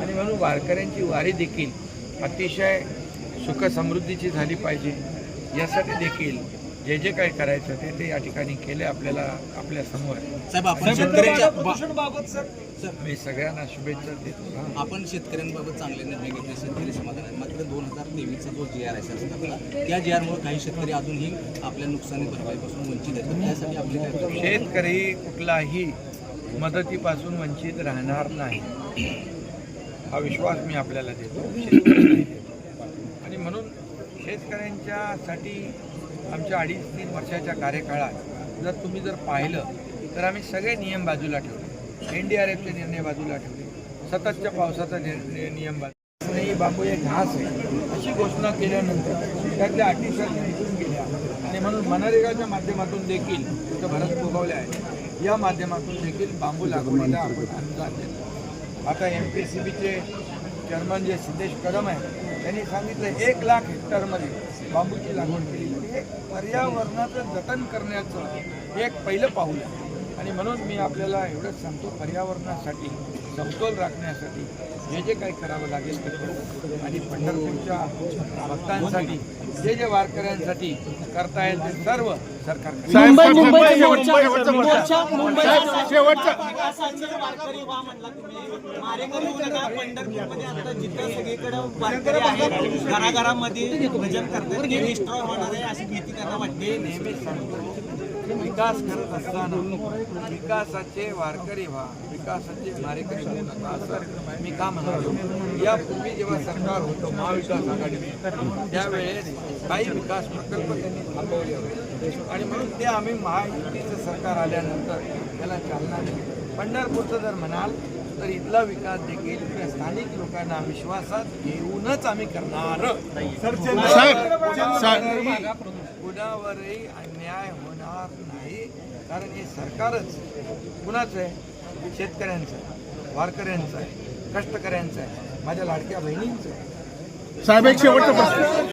आणि म्हणून वारकऱ्यांची वारी देखील अतिशय सुखसमृद्धीची झाली पाहिजे. यासाठी देखील जे जे काही करायचं ते ते या ठिकाणी केले आपल्याला आपल्यासमोर. मी सगळ्यांना शुभेच्छा देतो. आपण शेतकऱ्यांबाबत चांगले निर्णय घेतले. शेतकरी समाधान आहे मात्र दोन हजार तेवीसचा जो जी आर आहे शासनाचा त्या जी आरमुळे काही शेतकरी अजूनही आपल्या नुकसानी भरपाईपासून वंचित आहेत. त्यासाठी आपली काय? शेतकरी कुठलाही मदतीपासून वंचित राहणार नाही. हा विश्वास मी आपल्याला देतो. आणि म्हणून शेतकऱ्यांच्यासाठी आमच्या अडीच तीन वर्षाच्या कार्यकाळात जर तुम्ही जर पाहिलं तर आम्ही सगळे नियम बाजूला ठेवले. एन डी आर एफचे निर्णय बाजूला ठेवले. सततच्या पावसाचा निर्णय नियम बाजूला नाही बांबू एक घास आहे. अशी घोषणा केल्यानंतर त्यातल्या अटी निघून गेल्या. आणि म्हणून मनरेगाच्या माध्यमातून देखील इथं भरत फुगवले आहे या माध्यमातून देखील बांबू लागवडीला आपण अनुदान देतो. आता एम पी सी बीचे चेअरमन जे सिद्धेश कदम आहे त्यांनी सांगितलं एक लाख हेक्टरमध्ये बांबूची लागवड केली. म्हणजे हे पर्यावरणाचं जतन करण्याचं एक पहिलं पाऊल आहे. आणि म्हणून मी आपल्याला एवढंच सांगतो पर्यावरणासाठी समतोल राखण्यासाठी जे जे काही करावं लागेल ते करू. आणि पंढरपूरच्या भक्तांसाठी जे जे वारकऱ्यांसाठी करता येईल ते सर्व मुंबई मुंबई मोर्चा मुंबई विकासाचे वारकरी व्हा म्हणला तुम्ही. मारेकरी होऊ नका पंढरपूरमध्ये आता जिथं सगळीकडे वारकरी आहेत घराघरामध्ये भजन करतात ते डिस्ट्रॉय होणार आहे अशी भीती त्यांना वाटते. नेहमी सांगतो विकास करत असताना विकासाचे वारकरी व्हा विकासाचे मारेकरी होऊ नका असं मी का म्हणालो? यापूर्वी जेव्हा सरकार होतं महाविकास आघाडी त्यावेळेस काही विकास प्रकल्प त्यांनी थांबवले होते. आणि म्हणून ते आम्ही महायुतीचं सरकार आल्यानंतर त्याला चालना दिली. पंढरपूरचं जर म्हणाल तर इथला विकास देखील स्थानिक लोकांना विश्वासात घेऊनच आम्ही करणार. कुणावरही कुणावरही अन्याय होणार नाही कारण हे सरकारच कुणाचं आहे? शेतकऱ्यांचं आहे वारकऱ्यांचं आहे कष्टकऱ्यांचं आहे माझ्या लाडक्या बहिणींचं आहे. साहेब एक शेवटचा प्रश्न.